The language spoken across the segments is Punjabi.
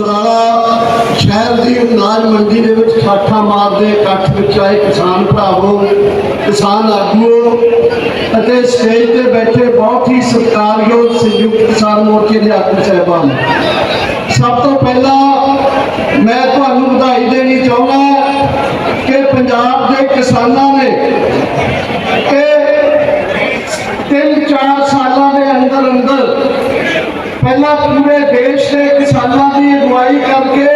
ਸਮਰਾਲਾ ਸ਼ਹਿਰ ਦੀ ਅਨਾਜ ਮੰਡੀ ਦੇ ਵਿੱਚ ਠਾਠਾ ਮਾਰਦੇ ਇਕੱਠ ਵਿੱਚ ਆਏ ਕਿਸਾਨ ਭਰਾਵੋ, ਕਿਸਾਨ ਆਗੂਓ ਅਤੇ ਸਟੇਜ ਤੇ ਬੈਠੇ ਬਹੁਤ ਹੀ ਸਤਿਕਾਰਯੋਗ ਸੰਯੁਕਤ ਕਿਸਾਨ ਮੋਰਚੇ ਦੇ ਆਗੂ ਸਹਿਬਾਨ। ਸਭ ਤੋਂ ਪਹਿਲਾਂ ਮੈਂ ਤੁਹਾਨੂੰ ਵਧਾਈ ਦੇਣੀ ਚਾਹੁੰਦਾ ਕਿ ਪੰਜਾਬ ਦੇ ਕਿਸਾਨਾਂ ਨੇ ਕਿ 3-4 ਸਾਲਾਂ ਦੇ ਅੰਦਰ ਅੰਦਰ ਪਹਿਲਾਂ ਪੂਰੇ ਦੇਸ਼ ਦੇ ਕਿਸਾਨਾਂ ਦੀ ਅਗਵਾਈ ਕਰਕੇ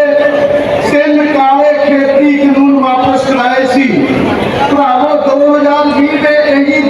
ਤਿੰਨ ਕਾਲੇ ਖੇਤੀ ਕਾਨੂੰਨ ਵਾਪਸ ਕਰਾਏ ਸੀ। ਭਰਾਵੋ 2020 ਦੇ ਇਹੀ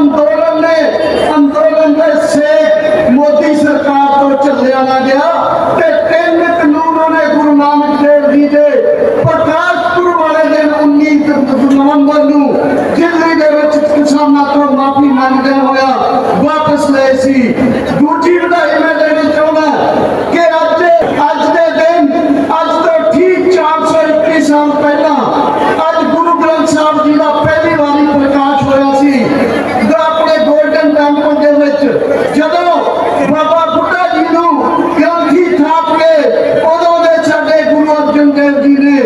অন্তরে এখনকার দিনে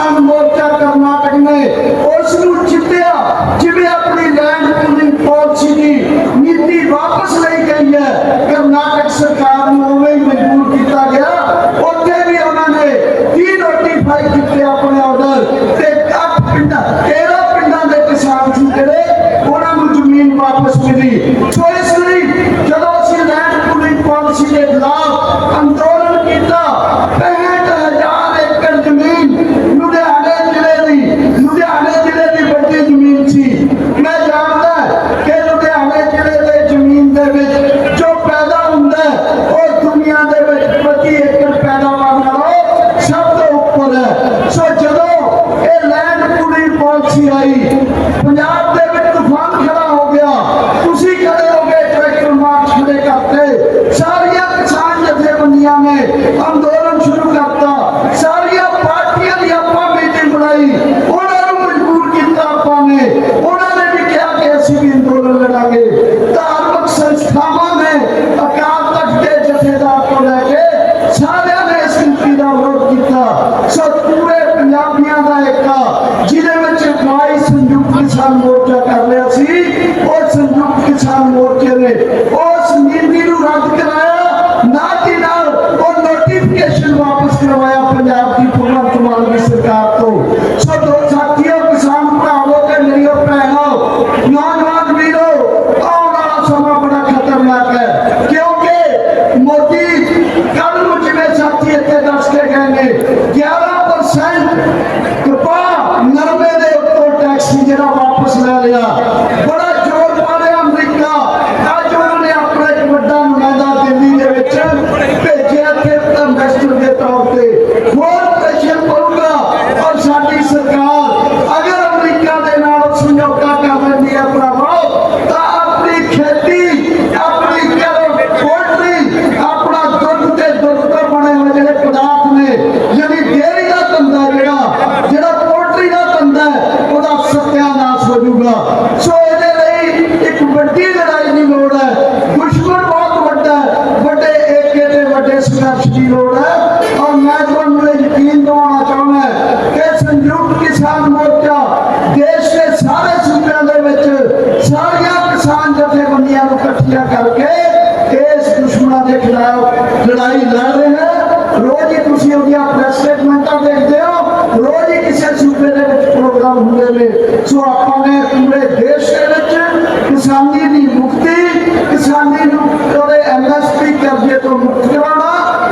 time to work ফিরাই কিষাণ মোর্চা ਪੈਦਾ ਹੁੰਦੇ ਨੇ। ਸੋ ਆਪਾਂ ਨੇ ਪੂਰੇ ਦੇਸ਼ ਦੇ ਵਿੱਚ ਕਿਸਾਨੀ ਦੀ ਮੁਕਤੀ, ਕਿਸਾਨੀ ਨੂੰ ਉਹਦੇ ਐਮਐਸਪੀ ਕਰਜ਼ੇ ਤੋਂ ਮੁਕਤ ਕਰਵਾਉਣਾ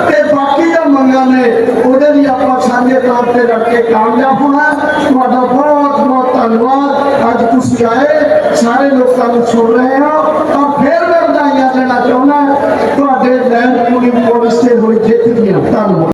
ਤੇ ਬਾਕੀ ਜੋ ਮੰਗਾਂ ਨੇ, ਉਹਦੇ ਲਈ ਆਪਾਂ ਸਾਂਝੇ ਤੌਰ ਤੇ ਲੜ ਕੇ ਕਾਮਯਾਬ ਹੋਣਾ। ਤੁਹਾਡਾ ਬਹੁਤ ਬਹੁਤ ਧੰਨਵਾਦ। ਅੱਜ ਤੁਸੀਂ ਆਏ, ਸਾਰੇ ਲੋਕਾਂ ਨੂੰ ਸੁਣ ਰਹੇ ਹੋ। ਔਰ ਫਿਰ ਮੈਂ ਵਧਾਈਆਂ ਦੇਣਾ ਚਾਹੁੰਦਾ। ਤੁਹਾਡੇ ਲੈਂਡ ਪੂਰੀ ਪੋਲਿਸ ਤੇ ਹੋਈ ਜਿੱਤ ਦੀਆਂ। ਧੰਨਵਾਦ।